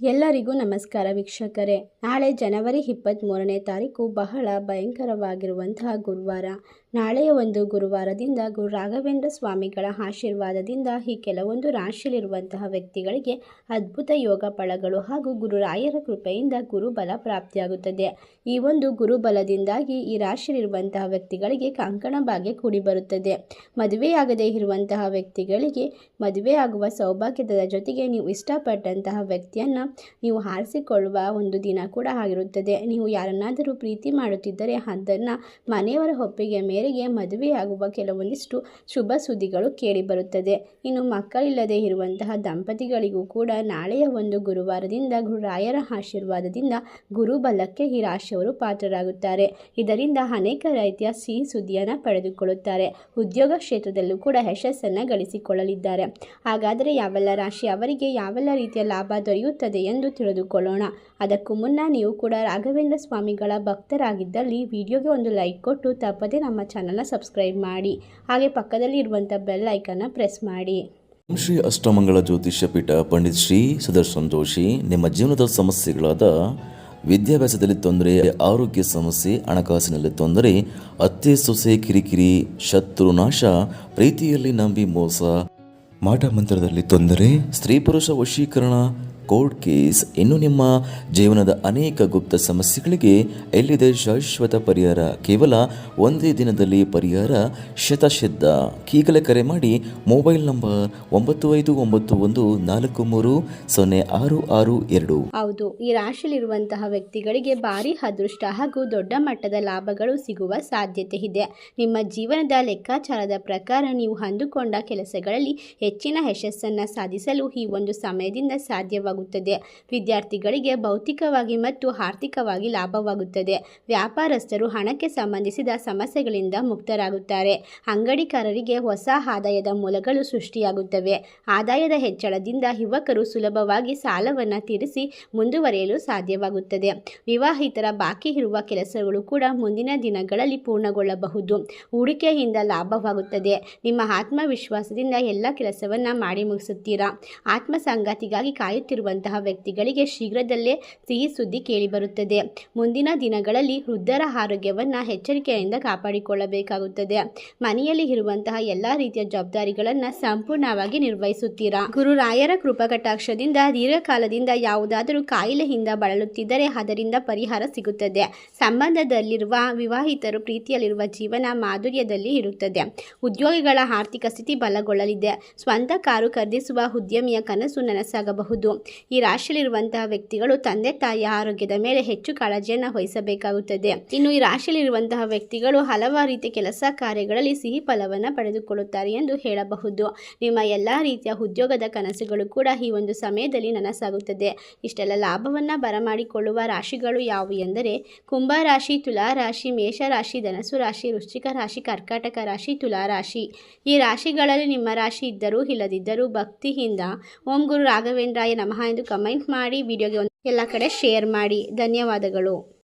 ಎಲ್ಲರಿಗೂ ನಮಸ್ಕಾರ ವೀಕ್ಷಕರೇ. ನಾಳೆ ಜನವರಿ ಇಪ್ಪತ್ತ್ಮೂರನೇ ತಾರೀಕು ಬಹಳ ಭಯಂಕರವಾಗಿರುವಂತಹ ಗುರುವಾರ. ನಾಳೆಯ ಒಂದು ಗುರುವಾರದಿಂದ ಗುರು ರಾಘವೇಂದ್ರ ಸ್ವಾಮಿಗಳ ಆಶೀರ್ವಾದದಿಂದ ಈ ಕೆಲವೊಂದು ರಾಶಿಯಲ್ಲಿರುವಂತಹ ವ್ಯಕ್ತಿಗಳಿಗೆ ಅದ್ಭುತ ಯೋಗ ಫಲಗಳು ಹಾಗೂ ಗುರುರಾಯರ ಕೃಪೆಯಿಂದ ಗುರುಬಲ ಪ್ರಾಪ್ತಿಯಾಗುತ್ತದೆ. ಈ ಒಂದು ಗುರುಬಲದಿಂದಾಗಿ ಈ ರಾಶಿಯಲ್ಲಿರುವಂತಹ ವ್ಯಕ್ತಿಗಳಿಗೆ ಕಂಕಣ ಭಾಗ್ಯ ಕೂಡಿ ಬರುತ್ತದೆ. ಮದುವೆಯಾಗದೇ ಇರುವಂತಹ ವ್ಯಕ್ತಿಗಳಿಗೆ ಮದುವೆಯಾಗುವ ಸೌಭಾಗ್ಯದ ಜೊತೆಗೆ ನೀವು ಇಷ್ಟಪಟ್ಟಂತಹ ವ್ಯಕ್ತಿಯನ್ನು ನೀವು ಹಾರಿಸಿಕೊಳ್ಳುವ ಒಂದು ದಿನ ಕೂಡ ಆಗಿರುತ್ತದೆ. ನೀವು ಯಾರನ್ನಾದರೂ ಪ್ರೀತಿ ಮಾಡುತ್ತಿದ್ದರೆ ಅದನ್ನು ಮನೆಯವರ ಒಪ್ಪಿಗೆ ಮೇರೆಗೆ ಮದುವೆಯಾಗುವ ಕೆಲವೊಂದಿಷ್ಟು ಶುಭ ಸುದ್ದಿಗಳು ಕೇಳಿಬರುತ್ತದೆ. ಇನ್ನು ಮಕ್ಕಳಿಲ್ಲದೆ ಇರುವಂತಹ ದಂಪತಿಗಳಿಗೂ ಕೂಡ ನಾಳೆಯ ಒಂದು ಗುರುವಾರದಿಂದ ಗುರುರಾಯರ ಆಶೀರ್ವಾದದಿಂದ ಗುರುಬಲಕ್ಕೆ ಈ ರಾಶಿಯವರು ಪಾತ್ರರಾಗುತ್ತಾರೆ. ಇದರಿಂದ ಅನೇಕ ರೀತಿಯ ಸಿಹಿ ಸುದ್ದಿಯನ್ನು ಪಡೆದುಕೊಳ್ಳುತ್ತಾರೆ. ಉದ್ಯೋಗ ಕ್ಷೇತ್ರದಲ್ಲೂ ಕೂಡ ಯಶಸ್ಸನ್ನು ಗಳಿಸಿಕೊಳ್ಳಲಿದ್ದಾರೆ. ಹಾಗಾದರೆ ಯಾವೆಲ್ಲ ರಾಶಿ ಅವರಿಗೆ ಯಾವೆಲ್ಲ ರೀತಿಯ ಲಾಭ ದೊರೆಯುತ್ತದೆ? ಎಂದು ತಿಳಿದುಕೊಳ್ಳೋಣ. ಅದಕ್ಕೂ ಮುನ್ನ ನೀವು ಕೂಡ ರಾಘವೇಂದ್ರ ಸ್ವಾಮಿಗಳ ಭಕ್ತರಾಗಿದ್ದಲ್ಲಿ ವಿಡಿಯೋಗೆ ಒಂದು ಲೈಕ್ ಕೊಟ್ಟು ತಪ್ಪದೇ ನಮ್ಮ ಚಾನಲ್ನ ಸಬ್ಸ್ಕ್ರೈಬ್ ಮಾಡಿ. ಹಾಗೆ ಪಕ್ಕದಲ್ಲಿ ಇರುವಂಥ ಬೆಲ್ ಐಕನ್ನ ಪ್ರೆಸ್ ಮಾಡಿ. ಶ್ರೀ ಅಷ್ಟಮಂಗಳ ಜ್ಯೋತಿಷ್ಯ ಪೀಠ ಪಂಡಿತ್ ಶ್ರೀ ಸುದರ್ಶನ್ ಜೋಶಿ ನಿಮ್ಮ ಜೀವನದ ಸಮಸ್ಯೆಗಳಾದ ವಿದ್ಯಾಭ್ಯಾಸದಲ್ಲಿ ತೊಂದರೆ, ಆರೋಗ್ಯ ಸಮಸ್ಯೆ, ಹಣಕಾಸಿನಲ್ಲಿ ತೊಂದರೆ, ಅತ್ತೆ, ಸೊಸೆ, ಕಿರಿಕಿರಿ, ಶತ್ರು, ನಾಶ, ಪ್ರೀತಿಯಲ್ಲಿ ನಂಬಿ ಮೋಸ, ಮಾಟ ಮಂತ್ರದಲ್ಲಿ ತೊಂದರೆ, ಸ್ತ್ರೀ ಪುರುಷ ವಶೀಕರಣ ಕೋರ್ಟ್ ಕೇಸ್ ಇನ್ನು ನಿಮ್ಮ ಜೀವನದ ಅನೇಕ ಗುಪ್ತ ಸಮಸ್ಯೆಗಳಿಗೆ ಎಲ್ಲಿದೆ ಶಾಶ್ವತ ಪರಿಹಾರ? ಕೇವಲ ಒಂದೇ ದಿನದಲ್ಲಿ ಪರಿಹಾರ? ಶತಸಿದ್ಧ ಈಗಲೇ ಕರೆ ಮಾಡಿ ಮೊಬೈಲ್ ನಂಬರ್ ಒಂಬತ್ತು ಐದು ಒಂಬತ್ತು ಒಂದು ನಾಲ್ಕು ಮೂರು ಸೊನ್ನೆ ಆರು ಆರು ಎರಡು. ಹೌದು, ಈ ರಾಶಿಯಲ್ಲಿರುವಂತಹ ವ್ಯಕ್ತಿಗಳಿಗೆ ಭಾರಿ ಅದೃಷ್ಟ ಹಾಗೂ ದೊಡ್ಡ ಮಟ್ಟದ ಲಾಭಗಳು ಸಿಗುವ ಸಾಧ್ಯತೆ ಇದೆ. ನಿಮ್ಮ ಜೀವನದ ಲೆಕ್ಕಾಚಾರದ ಪ್ರಕಾರ ನೀವು ಅಂದುಕೊಂಡ ಕೆಲಸಗಳಲ್ಲಿ ಹೆಚ್ಚಿನ ಯಶಸ್ಸನ್ನು ಸಾಧಿಸಲು ಈ ಒಂದು ಸಮಯದಿಂದ ಸಾಧ್ಯವಾಗುತ್ತದೆ. ವಿದ್ಯಾರ್ಥಿಗಳಿಗೆ ಭೌತಿಕವಾಗಿ ಮತ್ತು ಆರ್ಥಿಕವಾಗಿ ಲಾಭವಾಗುತ್ತದೆ. ವ್ಯಾಪಾರಸ್ಥರು ಹಣಕ್ಕೆ ಸಂಬಂಧಿಸಿದ ಸಮಸ್ಯೆಗಳಿಂದ ಮುಕ್ತರಾಗುತ್ತಾರೆ. ಅಂಗಡಿಕಾರರಿಗೆ ಹೊಸ ಆದಾಯದ ಮೂಲಗಳು ಸೃಷ್ಟಿಯಾಗುತ್ತವೆ. ಆದಾಯದ ಹೆಚ್ಚಳದಿಂದ ಯುವಕರು ಸುಲಭವಾಗಿ ಸಾಲವನ್ನು ತೀರಿಸಿ ಮುಂದುವರಿಯಲು ಸಾಧ್ಯವಾಗುತ್ತದೆ. ವಿವಾಹಿತರ ಬಾಕಿ ಇರುವ ಕೆಲಸಗಳು ಕೂಡ ಮುಂದಿನ ದಿನಗಳಲ್ಲಿ ಪೂರ್ಣಗೊಳ್ಳಬಹುದು. ಹೂಡಿಕೆಯಿಂದ ಲಾಭವಾಗುತ್ತದೆ. ನಿಮ್ಮ ಆತ್ಮವಿಶ್ವಾಸದಿಂದ ಎಲ್ಲ ಕೆಲಸವನ್ನು ಮಾಡಿ ಮುಗಿಸುತ್ತೀರಾ? ಆತ್ಮ ಸಂಗಾತಿಗಾಗಿ ಕಾಯುತ್ತಿರುವಂತಹ ವ್ಯಕ್ತಿಗಳಿಗೆ ಶೀಘ್ರದಲ್ಲೇ ಸಿಹಿ ಸುದ್ದಿ ಕೇಳಿಬರುತ್ತದೆ. ಮುಂದಿನ ದಿನಗಳಲ್ಲಿ ವೃದ್ಧರ ಆರೋಗ್ಯವನ್ನು ಎಚ್ಚರಿಕೆಯಿಂದ ಕಾಪಾಡಿಕೊಳ್ಳಬೇಕಾಗುತ್ತದೆ. ಮನೆಯಲ್ಲಿ ಇರುವಂತಹ ಎಲ್ಲ ರೀತಿಯ ಜವಾಬ್ದಾರಿಗಳನ್ನು ಸಂಪೂರ್ಣವಾಗಿ ನಿರ್ವಹಿಸುತ್ತೀರಾ? ಗುರುರಾಯರ ಕೃಪಕಟಾಕ್ಷದಿಂದ ದೀರ್ಘಕಾಲದಿಂದ ಯಾವುದಾದರೂ ಕಾಯಿಲೆಯಿಂದ ಬಳಲುತ್ತಿದ್ದರೆ ಅದರಿಂದ ಪರಿಹಾರ ಸಿಗುತ್ತದೆ. ಸಂಬಂಧದಲ್ಲಿರುವ ವಿವಾಹಿತರು ಪ್ರೀತಿಯಲ್ಲಿರುವ ಜೀವನ ಮಾಧುರ್ಯದಲ್ಲಿ ಇರುತ್ತದೆ. ಉದ್ಯೋಗಿಗಳ ಆರ್ಥಿಕ ಸ್ಥಿತಿ ಬಲಗೊಳ್ಳಲಿದೆ. ಸ್ವಂತ ಕಾರು ಖರೀದಿಸುವ ಉದ್ಯಮಿಯ ಕನಸು ನನಸಾಗಬಹುದು. ಈ ರಾಶಿಯಲ್ಲಿರುವಂತಹ ವ್ಯಕ್ತಿಗಳು ತಂದೆ ತಾಯಿಯ ಆರೋಗ್ಯದ ಮೇಲೆ ಹೆಚ್ಚು ಕಾಳಜಿಯನ್ನು ವಹಿಸಬೇಕಾಗುತ್ತದೆ. ಇನ್ನು ಈ ರಾಶಿಯಲ್ಲಿರುವಂತಹ ವ್ಯಕ್ತಿಗಳು ಹಲವಾರು ರೀತಿಯ ಕೆಲಸ ಕಾರ್ಯಗಳಲ್ಲಿ ಸಿಹಿ ಫಲವನ್ನು ಪಡೆದುಕೊಳ್ಳುತ್ತಾರೆ ಎಂದು ಹೇಳಬಹುದು. ನಿಮ್ಮ ಎಲ್ಲ ರೀತಿಯ ಉದ್ಯೋಗದ ಕನಸುಗಳು ಕೂಡ ಈ ಒಂದು ಸಮಯದಲ್ಲಿ ನನಸಾಗುತ್ತದೆ. ಇಷ್ಟೆಲ್ಲ ಲಾಭವನ್ನು ಬರಮಾಡಿಕೊಳ್ಳುವ ರಾಶಿಗಳು ಯಾವುವು ಎಂದರೆ, ಕುಂಭ ರಾಶಿ, ತುಲಾ ರಾಶಿ, ಮೇಷ ರಾಶಿ ಧನಸು ರಾಶಿ, ವೃಶ್ಚಿಕ ರಾಶಿ, ಕರ್ಕಾಟಕ ರಾಶಿ, ತುಲಾ ರಾಶಿ. ಈ ರಾಶಿಗಳಲ್ಲಿ ನಿಮ್ಮ ರಾಶಿ ಇದ್ದರೂ ಇಲ್ಲದಿದ್ದರೂ ಭಕ್ತಿಯಿಂದ ಓಂ ಗುರು ರಾಘವೇಂದ್ರಾಯ ನಮಃ ಎಂದು ಕಮೆಂಟ್ ಮಾಡಿ ವಿಡಿಯೋಗೆ ಒಂದು ಎಲ್ಲ ಕಡೆ ಶೇರ್ ಮಾಡಿ. ಧನ್ಯವಾದಗಳು.